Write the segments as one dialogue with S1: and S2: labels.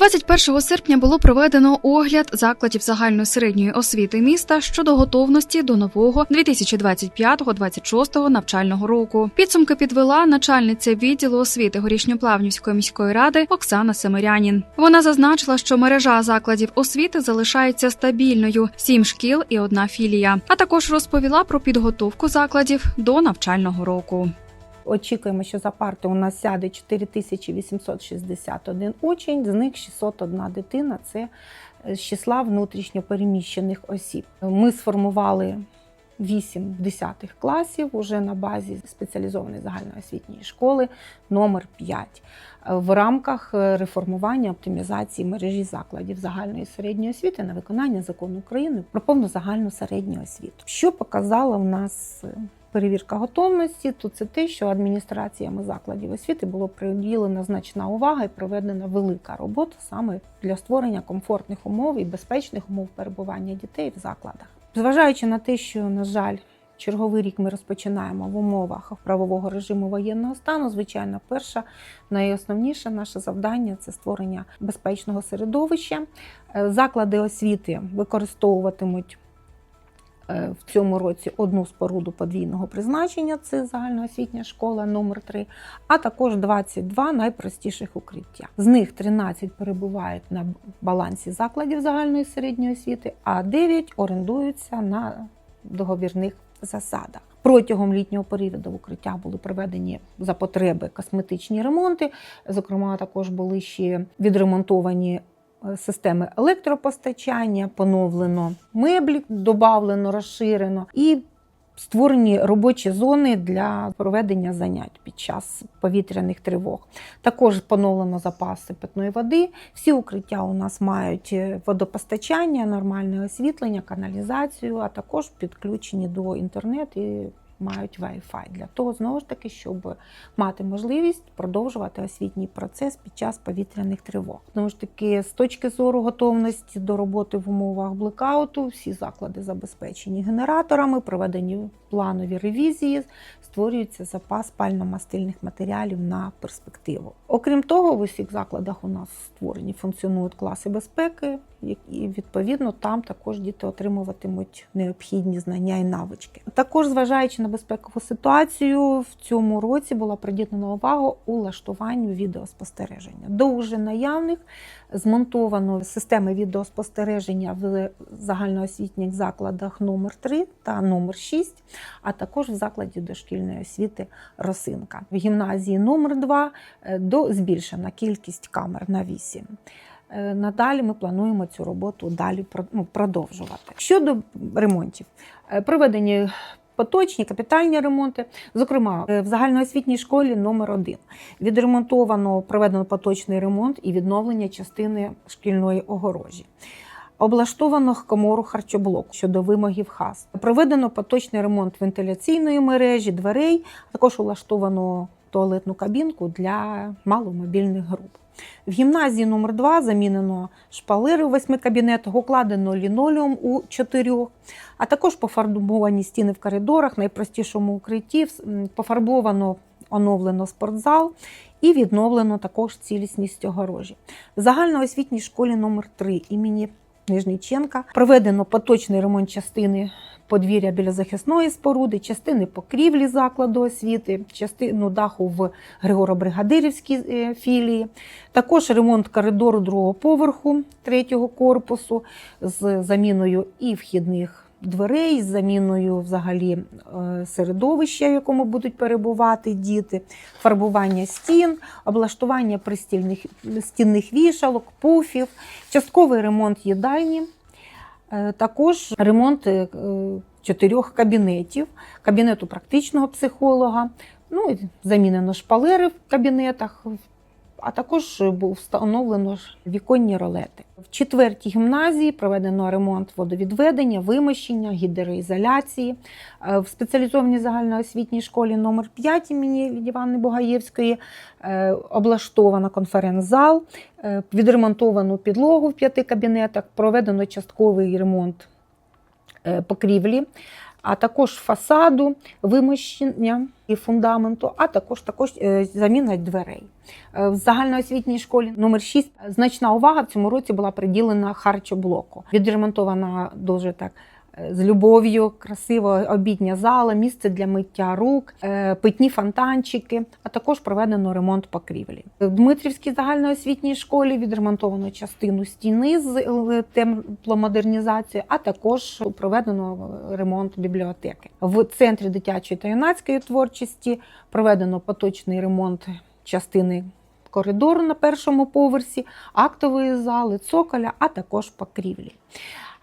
S1: 21 серпня було проведено огляд закладів загальної середньої освіти міста щодо готовності до нового 2025-26 навчального року. Підсумки підвела начальниця відділу освіти горішньоплавнівської міської ради Оксана Семирянін. Вона зазначила, що мережа закладів освіти залишається стабільною: сім шкіл і одна філія. А також розповіла про підготовку закладів до навчального року.
S2: Очікуємо, що за парти у нас сяде 4861 учень, з них 601 дитина це з числа внутрішньопереміщених осіб. Ми сформували 8 десятих класів уже на базі спеціалізованої загальноосвітньої школи номер 5 в рамках реформування оптимізації мережі закладів загальної середньої освіти на виконання закону України про повну загальну середню освіту. Що показала в нас перевірка готовності, то це те, що адміністраціями закладів освіти було приділена значна увага і проведена велика робота саме для створення комфортних умов і безпечних умов перебування дітей в закладах. Зважаючи на те, що, на жаль, черговий рік ми розпочинаємо в умовах правового режиму воєнного стану, звичайно, перша найосновніше наше завдання це створення безпечного середовища. Заклади освіти використовуватимуть в цьому році одну споруду подвійного призначення це загальноосвітня школа номер 3 а також 22 найпростіших укриття. З них 13 перебувають на балансі закладів загальної середньої освіти, а 9 орендуються на договірних засадах. Протягом літнього періоду в укриттях були проведені за потреби косметичні ремонти. Зокрема, також були ще відремонтовані системи електропостачання, поновлено меблі, додавлено, розширено і створені робочі зони для проведення занять під час повітряних тривог. Також поновлено запаси питної води. Всі укриття у нас мають водопостачання, нормальне освітлення, каналізацію, а також підключені до інтернету і мають Wi-Fi для того, знову ж таки, щоб мати можливість продовжувати освітній процес під час повітряних тривог. Знову ж таки, з точки зору готовності до роботи в умовах блекауту, всі заклади забезпечені генераторами, проведені планові ревізії, створюється запас пально-мастильних матеріалів на перспективу. Окрім того, в усіх закладах у нас створені функціонують класи безпеки, і відповідно там також діти отримуватимуть необхідні знання і навички. Також, зважаючи на безпекову ситуацію, в цьому році була приділена увага улаштуванню відеоспостереження. До уже наявних змонтовано системи відеоспостереження в загальноосвітніх закладах номер 3 та номер 6 а також в закладі дошкільної освіти Росинка. В гімназії номер 2 до збільшена кількість камер на 8. Надалі ми плануємо цю роботу далі ну, продовжувати. Щодо ремонтів, проведені поточні капітальні ремонти. Зокрема, в загальноосвітній школі номер 1 відремонтовано, проведено поточний ремонт і відновлення частини шкільної огорожі. Облаштовано комору харчоблок щодо вимогів ХАС. Проведено поточний ремонт вентиляційної мережі, дверей, також улаштовано туалетну кабінку для маломобільних груп. В гімназії номер 2 замінено шпалери у восьми кабінетах, укладено лінолеум у чотирьох, а також пофарбовані стіни в коридорах, найпростішому укритті, пофарбовано оновлено спортзал і відновлено також цілісність огорожі. В загальноосвітній школі номер 3 імені Нижніченка проведено поточний ремонт частини подвір'я біля захисної споруди, частини покрівлі закладу освіти, частину даху в Григоро-Бригадирівській філії, також ремонт коридору другого поверху третього корпусу з заміною і вхідних дверей, з заміною взагалі середовища, в якому будуть перебувати діти, фарбування стін, облаштування пристільних стінних вішалок, пуфів, частковий ремонт їдальні. Також ремонт чотирьох кабінетів, кабінету практичного психолога, ну, замінено шпалери в кабінетах, а також був встановлено віконні ролети. В четвертій гімназії проведено ремонт водовідведення, вимощення, гідроізоляції. В спеціалізованій загальноосвітній школі номер 5 імені Івани Богаєвської облаштовано конференц-зал, відремонтовано підлогу в п'яти кабінетах, проведено частковий ремонт покрівлі. А також фасаду, вимощення і фундаменту, а також також е, заміна дверей. Е, В загальноосвітній школі номер 6 значна увага в цьому році була приділена харчоблоку. Відремонтована дуже так. Е, З любов'ю, красива обідня зала, місце для миття рук, е, питні фонтанчики, а також проведено ремонт покрівлі. В Дмитрівській загальноосвітній школі відремонтовано частину стіни з е, тепломодернізацією, а також проведено ремонт бібліотеки. В центрі дитячої та юнацької творчості проведено поточний ремонт частини коридору на першому поверсі, актової зали, цоколя, а також покрівлі.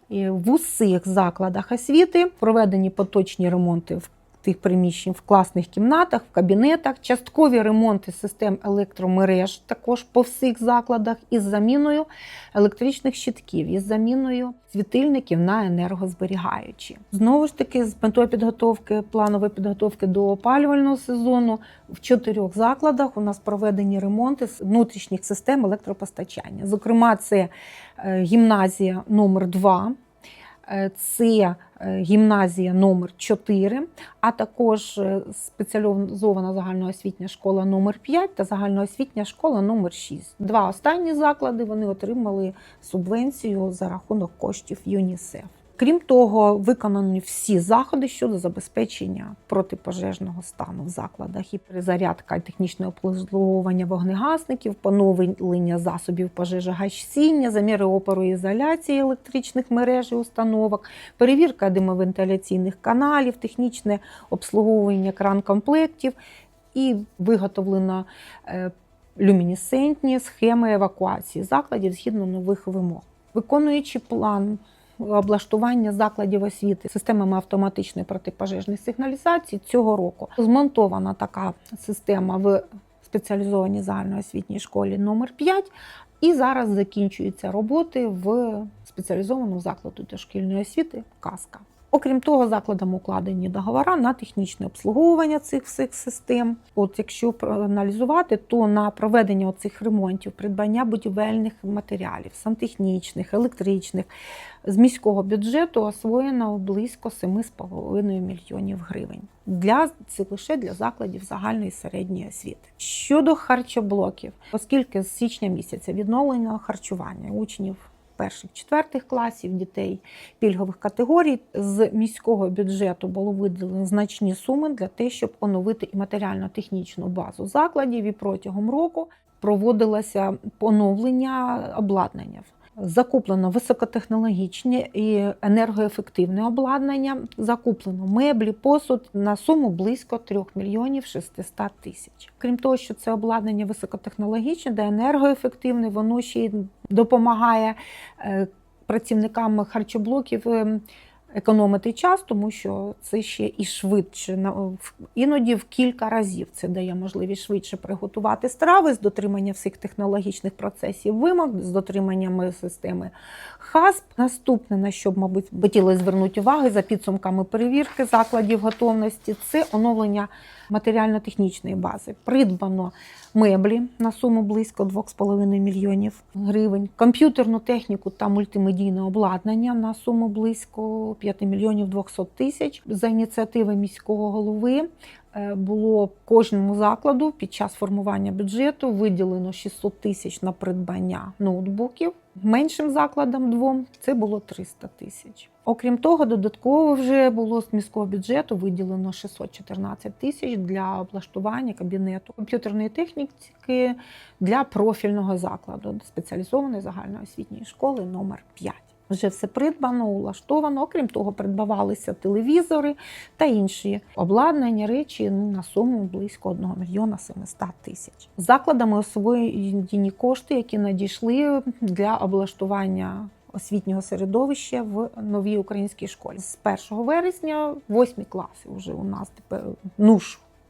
S2: В усіх закладах освіти. Проведені поточні ремонти в тих приміщень в класних кімнатах, в кабінетах, часткові ремонти систем електромереж також по всіх закладах із заміною електричних щитків, із заміною світильників на енергозберігаючі. Знову ж таки, з метою підготовки, планової підготовки до опалювального сезону в чотирьох закладах у нас проведені ремонти внутрішніх систем електропостачання. Зокрема, це е, гімназія номер 2 Е, це гімназія номер 4 а також е, спеціалізована загальноосвітня школа номер 5 та загальноосвітня школа номер 6 Два останні заклади вони отримали субвенцію за рахунок коштів ЮНІСЕФ. Крім того, виконані всі заходи щодо забезпечення протипожежного стану в закладах і перезарядка і технічне обслуговування вогнегасників, поновлення засобів пожежогасіння, заміри опору ізоляції електричних мереж і установок, перевірка димовентиляційних каналів, технічне обслуговування кран-комплектів і виготовлено е, люмінесцентні схеми евакуації закладів згідно нових вимог. Виконуючи план облаштування закладів освіти системами автоматичної протипожежної сигналізації цього року змонтована така система в спеціалізованій загальноосвітній школі номер 5 і зараз закінчуються роботи в спеціалізованому закладу дошкільної освіти Казка. Окрім того, закладам укладені договори на технічне обслуговування цих всіх систем. От якщо проаналізувати, то на проведення цих ремонтів, придбання будівельних матеріалів, сантехнічних, електричних з міського бюджету освоєно близько 7,5 мільйонів гривень. Для це лише для закладів загальної середньої освіти. Щодо харчоблоків, оскільки з січня місяця відновлено харчування учнів перших четвертих класів дітей пільгових категорій з міського бюджету було виділено значні суми для того, щоб оновити і матеріально-технічну базу закладів. І протягом року проводилося поновлення обладнання. Закуплено високотехнологічне і енергоефективне обладнання, закуплено меблі, посуд на суму близько 3 мільйонів 600 тисяч. Крім того, що це обладнання високотехнологічне, де енергоефективне, воно ще й допомагає е, працівникам харчоблоків е, економити час, тому що це ще і швидше іноді в кілька разів це дає можливість швидше приготувати страви з дотримання всіх технологічних процесів вимог, з дотриманням системи ХАСП. Наступне, на що б, мабуть, хотіли звернути увагу за підсумками перевірки закладів готовності, це оновлення матеріально-технічної бази. Придбано меблі на суму близько 2,5 мільйонів гривень, комп'ютерну техніку та мультимедійне обладнання на суму близько 5 мільйонів 200 тисяч. За ініціативи міського голови було кожному закладу під час формування бюджету виділено 600 тисяч на придбання ноутбуків. Меншим закладам двом це було 300 тисяч. Окрім того, додатково вже було з міського бюджету виділено 614 тисяч для облаштування кабінету комп'ютерної техніки для профільного закладу спеціалізованої загальноосвітньої школи номер 5. Вже все придбано, улаштовано. Окрім того, придбавалися телевізори та інші обладнання, речі ну, на суму близько 1 мільйона 700 тисяч. Закладами освоєні кошти, які надійшли для облаштування освітнього середовища в новій українській школі. З 1 вересня, 8 класи вже у нас тепер ну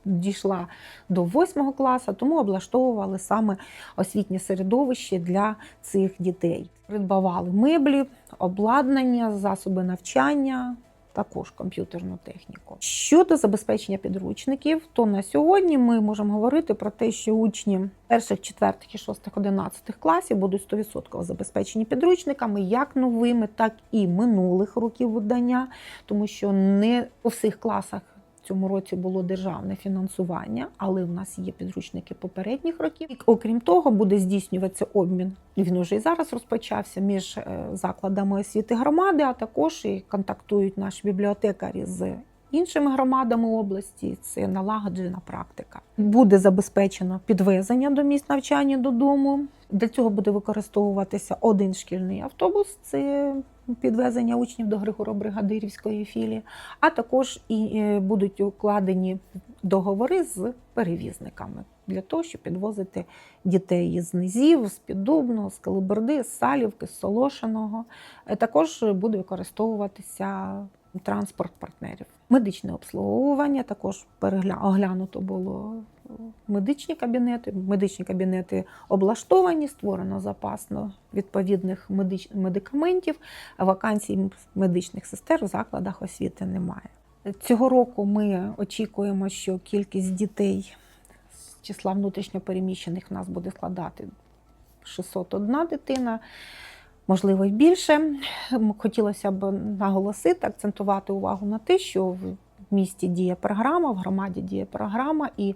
S2: дійшла до 8 класу, тому облаштовували саме освітнє середовище для цих дітей. Придбавали меблі, обладнання, засоби навчання також комп'ютерну техніку. Щодо забезпечення підручників, то на сьогодні ми можемо говорити про те, що учні перших, четвертих і шостих, одинадцятих класів будуть 100% забезпечені підручниками, як новими, так і минулих років видання, тому що не у всіх класах. Цьому році було державне фінансування, але в нас є підручники попередніх років. І, окрім того, буде здійснюватися обмін. Він уже і зараз розпочався між е, закладами освіти громади, а також і контактують наші бібліотекарі з іншими громадами області. Це налагоджена практика. Буде забезпечено підвезення до місць навчання додому. Для цього буде використовуватися один шкільний автобус. Це підвезення учнів до Григоро-Бригадирівської філії, а також і е, будуть укладені договори з перевізниками для того, щоб підвозити дітей із низів, з Піддубного, з Калиберди, з Салівки, з Солошиного. Е, Також буде використовуватися транспорт партнерів. Медичне обслуговування також перегля... оглянуто було медичні кабінети. Медичні кабінети облаштовані, створено запасно відповідних медикаментів. Вакансій медичних сестер у закладах освіти немає. Цього року ми очікуємо, що кількість дітей з числа внутрішньопереміщених в нас буде складати 601 дитина, можливо, й більше. Хотілося б наголосити, акцентувати увагу на те, що в місті діє програма, в громаді діє програма, і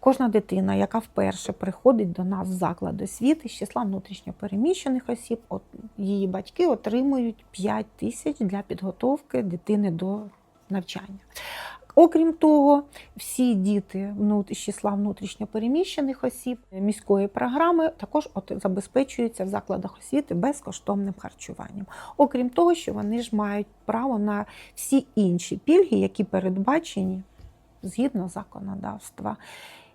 S2: кожна дитина, яка вперше приходить до нас в заклад освіти з числа внутрішньопереміщених осіб, от, її батьки отримують 5 тисяч для підготовки дитини до навчання. Окрім того, всі діти з числа внутрішньопереміщених осіб міської програми також от забезпечуються в закладах освіти безкоштовним харчуванням. Окрім того, що вони ж мають право на всі інші пільги, які передбачені згідно законодавства.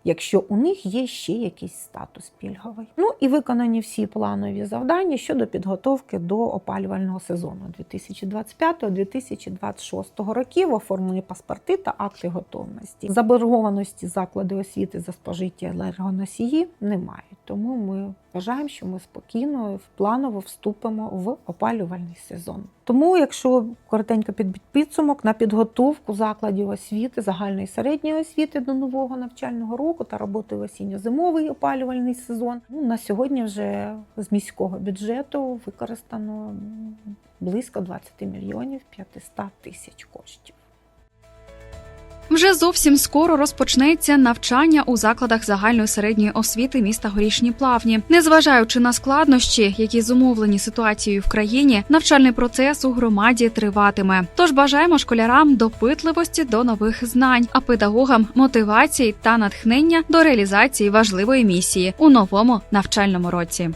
S2: Якщо у них є ще якийсь статус пільговий. Ну і виконані всі планові завдання щодо підготовки до опалювального сезону 2025-2026 років, оформлені паспорти та акти готовності. Заборгованості заклади освіти за спожиті енергоносії немає. Тому ми вважаємо, що ми спокійно планово вступимо в опалювальний сезон. Тому, якщо коротенько під підсумок на підготовку закладів освіти, загальної середньої освіти до нового навчального року та роботи в осінньо-зимовий опалювальний сезон, ну на сьогодні вже з міського бюджету використано близько 20 мільйонів 500 тисяч коштів.
S1: Вже зовсім скоро розпочнеться навчання у закладах загальної середньої освіти міста Горішні Плавні. Незважаючи на складнощі, які зумовлені ситуацією в країні, навчальний процес у громаді триватиме. Тож бажаємо школярам допитливості до нових знань, а педагогам мотивації та натхнення до реалізації важливої місії у новому навчальному році.